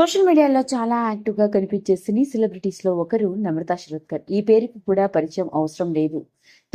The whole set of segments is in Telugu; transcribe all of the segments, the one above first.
సోషల్ మీడియాలో చాలా యాక్టివ్గా కనిపించే సినీ సెలబ్రిటీస్లో ఒకరు నమ్రతా శరత్కర్. ఈ పేరుకి కూడా పరిచయం అవసరం లేదు.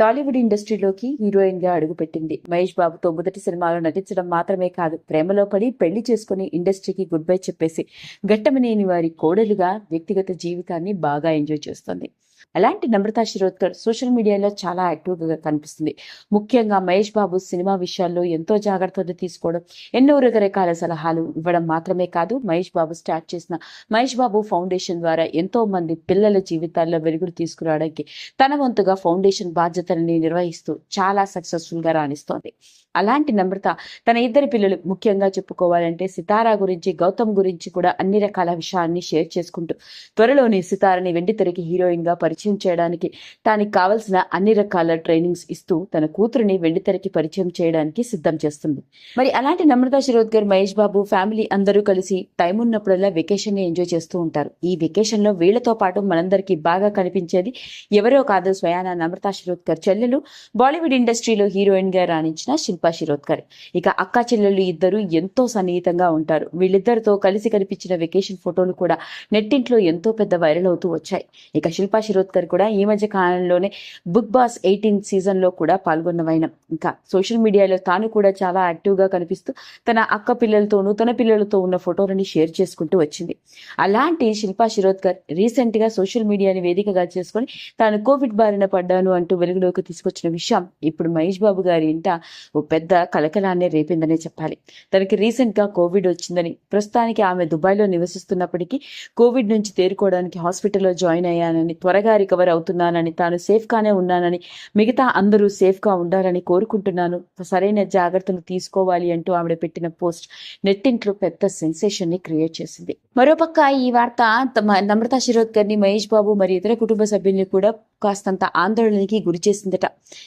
టాలీవుడ్ ఇండస్ట్రీలోకి హీరోయిన్గా అడుగుపెట్టింది. మహేష్ బాబుతో మొదటి సినిమాలో నటించడం మాత్రమే కాదు ప్రేమలో పడి పెళ్ళి చేసుకుని ఇండస్ట్రీకి గుడ్ బై చెప్పేసి ఘట్టమనేని వారి కోడలుగా వ్యక్తిగత జీవితాన్ని బాగా ఎంజాయ్ చేస్తుంది. అలాంటి నమ్రతా శిరోద్కర్ సోషల్ మీడియాలో చాలా యాక్టివ్గా కనిపిస్తుంది. ముఖ్యంగా మహేష్ బాబు సినిమా విషయాల్లో ఎంతో జాగ్రత్తలు తీసుకోవడం ఎన్నో రకరకాల సలహాలు ఇవ్వడం మాత్రమే కాదు మహేష్ బాబు స్టార్ట్ చేసిన మహేష్ బాబు ఫౌండేషన్ ద్వారా ఎంతో మంది పిల్లల జీవితాల్లో వెలుగులు తీసుకురావడానికి తన వంతుగా ఫౌండేషన్ బాధ్యతలని నిర్వహిస్తూ చాలా సక్సెస్ఫుల్గా రాణిస్తోంది. అలాంటి నమ్రత తన ఇద్దరి పిల్లలు ముఖ్యంగా చెప్పుకోవాలంటే సితారా గురించి గౌతమ్ గురించి కూడా అన్ని రకాల విషయాన్ని షేర్ చేసుకుంటూ త్వరలోనే సితారని వెండితెరకి హీరోయిన్గా పరిచయం చేయడానికి దానికి కావలసిన అన్ని రకాల ట్రైనింగ్స్ ఇస్తూ తన కూతురిని వెండితెరకి పరిచయం చేయడానికి సిద్ధం చేస్తుంది. మరి అలాంటి నమ్రత శిరోద్కర్ మహేష్ బాబు ఫ్యామిలీ అందరూ కలిసి టైం ఉన్నప్పుడల్లా వెకేషన్ని ఎంజాయ్ చేస్తూ ఉంటారు. ఈ వెకేషన్లో వీళ్ళతో పాటు మనందరికీ బాగా కనిపించేది ఎవరో కాదు స్వయాన నమ్రత శిరోద్కర్ చెల్లెలు బాలీవుడ్ ఇండస్ట్రీలో హీరోయిన్గా రాణించిన శిల్పా శిరోద్కర్ ఇక అక్క చెల్లెలు ఇద్దరు ఎంతో సన్నిహితంగా ఉంటారు. వీళ్ళిద్దరితో కలిసి కనిపించిన వెకేషన్ ఫోటోలు కూడా నెట్టింట్లో ఎంతో పెద్ద వైరల్ అవుతూ వచ్చాయి. ఇక శిల్పా శిరోద్కర్ కూడా ఈ మధ్య కాలంలోనే బిగ్ బాస్ ఎయిటీన్ సీజన్లో కూడా పాల్గొన్నవైన ఇంకా సోషల్ మీడియాలో తాను కూడా చాలా యాక్టివ్గా కనిపిస్తూ తన అక్క పిల్లలతోనూ తన పిల్లలతో ఉన్న ఫోటోలని షేర్ చేసుకుంటూ వచ్చింది. అలాంటి శిల్పా శిరోద్కర్ రీసెంట్గా సోషల్ మీడియాని వేదికగా చేసుకొని తాను కోవిడ్ బారిన పడ్డాను అంటూ వెలుగులోకి తీసుకొచ్చిన విషయం ఇప్పుడు మహేష్ బాబు గారి ఇంట ఓ పెద్ద కలకలాన్ని రేపిందనే చెప్పాలి. తనకి రీసెంట్గా కోవిడ్ వచ్చిందని ప్రస్తుతానికి ఆమె దుబాయ్లో నివసిస్తున్నప్పటికీ కోవిడ్ నుంచి తేరుకోవడానికి హాస్పిటల్లో జాయిన్ అయ్యానని త్వరగా రికవర్ అవుతున్నానని తాను సేఫ్ గానే ఉన్నానని మిగతా అందరూ సేఫ్గా ఉండాలని కోరుకుంటున్నాను. సరైన జాగ్రత్తలు తీసుకోవాలి అంటూ ఆవిడ పెట్టిన పోస్ట్ నెట్టింట్లో పెద్ద సెన్సేషన్ని క్రియేట్ చేసింది. మరోపక్క ఈ వార్త నమ్రత నమ్రతా శిరోద్కర్ని మహేష్ బాబు మరి ఇతర కుటుంబ సభ్యుల్ని కూడా కాస్తంత ఆందోళనకి గురి చేసిందట.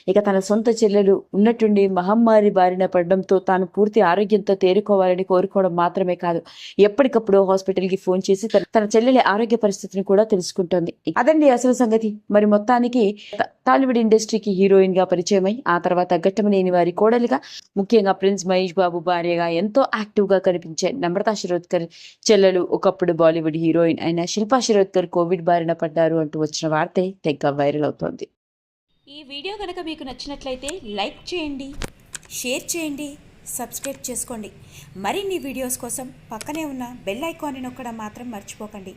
ఇక తన సొంత చెల్లెలు ఉన్నట్టుండి మహమ్మారి బారిన పడడంతో తాను పూర్తి ఆరోగ్యంతో తేరుకోవాలని కోరుకోవడం మాత్రమే కాదు ఎప్పటికప్పుడు హాస్పిటల్కి ఫోన్ చేసి తన- చెల్లెలి ఆరోగ్య పరిస్థితిని కూడా తెలుసుకుంటోంది. అదండి అసలు సంగతి. మరి మొత్తానికి టాలీవుడ్ ఇండస్ట్రీకి హీరోయిన్గా పరిచయమై ఆ తర్వాత ఘట్టమనేని వారి కోడలుగా ముఖ్యంగా ప్రిన్స్ మహేష్ బాబు భార్యగా ఎంతో యాక్టివ్గా కనిపించే నమ్రతా శిరోద్కర్ చెల్లెలు ఒకప్పుడు బాలీవుడ్ హీరోయిన్ అయిన శిల్పా శిరోద్కర్ కోవిడ్ బారిన పడ్డారు అంటూ వచ్చిన వార్తే తెగ వైరల్ అవుతోంది. ఈ వీడియో కనుక మీకు నచ్చినట్లయితే లైక్ చేయండి షేర్ చేయండి సబ్స్క్రైబ్ చేసుకోండి. మరిన్ని వీడియోస్ కోసం పక్కనే ఉన్న బెల్ ఐకాన్ని నొక్కడం మాత్రం మర్చిపోకండి.